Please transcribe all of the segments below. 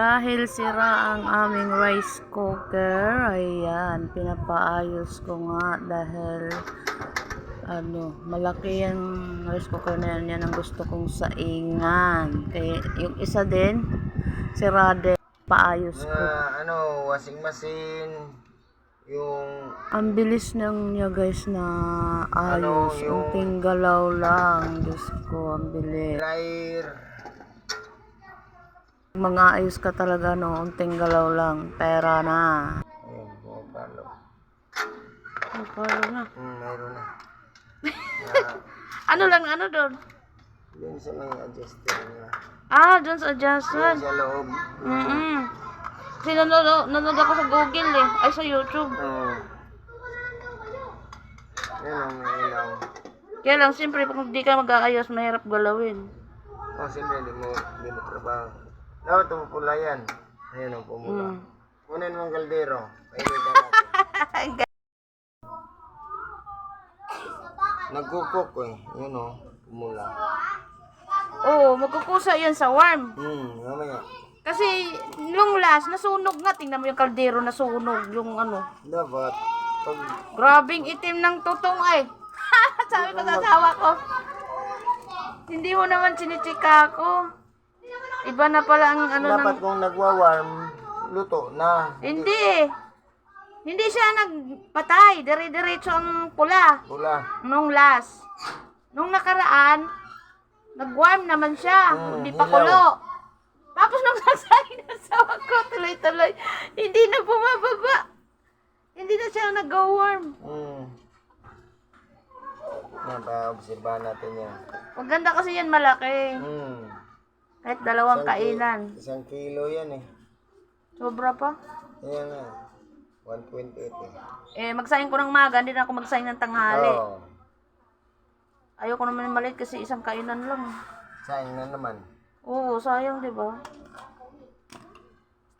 Dahil sira ang aming rice cooker, ayan, pinapaayos ko nga dahil ano, malaki yung rice cooker na yan, yan ang gusto kong saingan. Kaya yung isa din, sira din, paayos ko. Mga ano, washing machine, yung Ang bilis nang niya guys na Ano, ayos. yung- Unting galaw lang. Diyos ko, ang bilis. dryer, Mga ayos ka talaga no. Unting galaw lang. Pera na. ayun, pumapalo. Pala na. Hmm, mayroon na. Ano lang, ano doon? Yun sa may adjuster niya. Ah, doon sa Yun adjustment. sa loob. Mm-mm. Kasi nanonood, nanonood ako sa Google eh. Ay, sa YouTube. Oo. Yun ang may ilaw. Kaya lang, siyempre, kung di ka mag-aayos, mahirap galawin. Oh, siyempre, hindi mo, hindi mo trabaho. Dapat pumula yan. Ayun ang pumula. Mm. Kunin mo ang kaldero. Ka natin. Nagkukok eh. Yun o, pumula. Oo, magkukusa yan sa warm. Hmm, mamaya. Kasi, nung last, nasunog nga. Tingnan mo yung kaldero nasunog. Yung ano. Dapat, pag Grabing itim ng tutong ay. Sabi ko sa asawa ko. Hindi mo naman chinichika ko. Iba na pala ang ano dapat ng... kung nagwa-warm, luto na. Hindi eh. Hindi siya nagpatay. Dire-diretso ang pula. Pula. Nung last. Nung nakaraan, nag-warm naman siya. Mm, hindi pa kulo. Tapos nung sasakay na asawa ko, tuloy-tuloy, hindi na bumababa. Hindi na siya nag-warm. Hmm. Yan, pa-obserbahan natin yan. Maganda kasi yan malaki. Hmm. Kahit dalawang Isang ki- kainan. Isang kilo yan eh. Sobra pa. Ayan nga. 128 eh. Eh, magsaing ko ng maga, hindi na ako magsaing ng tanghali. Oo. Ayoko naman yung maliit kasi isang kainan lang. Sayang na naman. Oo, sayang, di ba?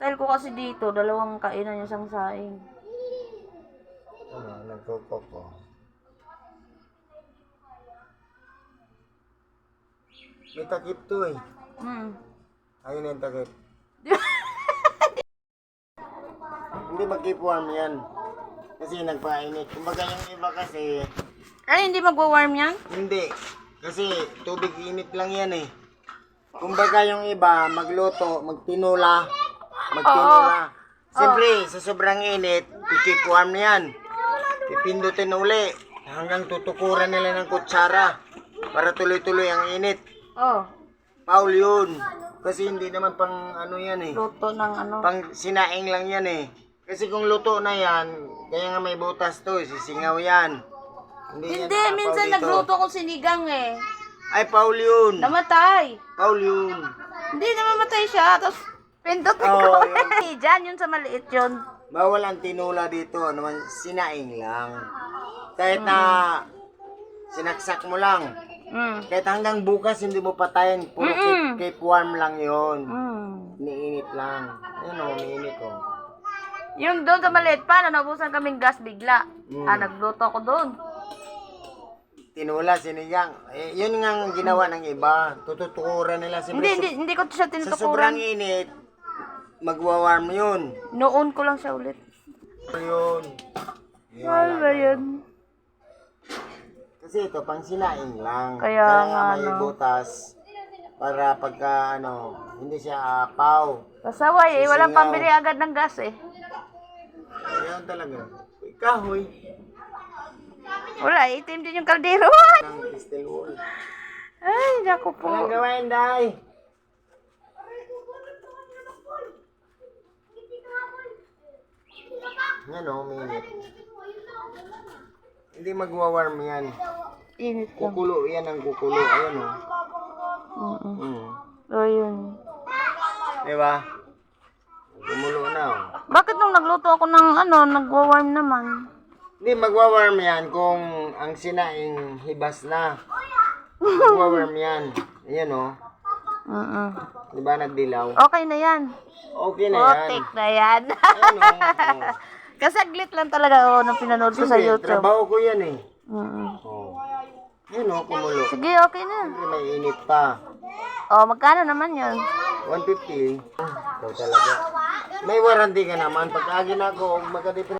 Style ko kasi dito, dalawang kainan yung isang saing. Ano, nagkukok ko. May takip to eh. Hmm. Ayun yung takip. Hindi mag-keep-warm yan. Kasi nagpainit. Kumbaga yung iba kasi, Ay, hindi magwa-warm yan? hindi. Kasi tubig init lang yan eh. Kumbaga yung iba, magluto, magtinula, magtinula. Siyempre, sa sobrang init, warm na yan. Pipindutin uli hanggang tutukuran nila ng kutsara para tuloy-tuloy ang init. Oh, Paul yun. Kasi hindi naman pang ano yan eh. luto ng ano. Pang sinaing lang yan eh. Kasi kung luto na yan, kaya nga may butas to, eh, sisingaw yan. Hindi, yan Hindi, nakapaw minsan dito. nagluto ko sinigang eh. Ay, Paul yun. Namatay. Paul yun. Hindi, namamatay siya. Tapos, pindutin Oo, ko. yun. Diyan, yun sa maliit yun. Bawal ang tinula dito, naman sinaing lang. Kahit na sinaksak mo lang. Mm. Kahit hanggang bukas hindi mo patayin, puro keep, keep warm lang yon. Mm. Niinit lang. Ayun o, umiinit o. Yung doon sa maliit pa, na naubusan kaming gas bigla. Mm. Ah, nagluto ako doon. Tinula, sinigang. Eh, yun nga ang ginawa ng iba. Tututukuran nila. Hindi, Siyempre, hindi, hindi ko siya sa sobrang tinutukuran. init, magwa-warm yun. Noon ko lang siya ulit. Yun. Yun. Ay, ba yun? Kasi ito, pang sinaing lang. Kaya nga, may no. butas. Para pagka, ano, hindi siya apaw. Kasaway eh, walang Sisingaw. pambili agad ng gas eh. Ayan talaga. Kahoy. Wala, itim din yung kaldero. Ng steel wool. Ay, naku po. Walang gawain, Day. Yan o, minute. Hindi magwa-warm yan. Init lang. Kukulo yan ang kukulo. Ayan o. Mm-mm. Hmm. Oh, yun. Diba? Kumulo na o. Bakit nung nagluto ako ng ano, nagwa-warm naman? Hindi, magwa-warm yan kung ang sinaing hibas na. Magwa-warm yan. Ayan o. Mm-mm. Diba nagdilaw? Okay na yan. Okay na yan. Otik na yan. Ayan o. Oh. Kasaglit lang talaga oh, nung pinanood ko sa Siyempre, YouTube. trabaho ko yan eh. Mm-mm. Oh. Yan o, kumulo. Sige, okay na. Siyempre may init pa. Oh, magkano naman yun? 150. Ikaw talaga. May warranty ka naman. Pag agin ako, magka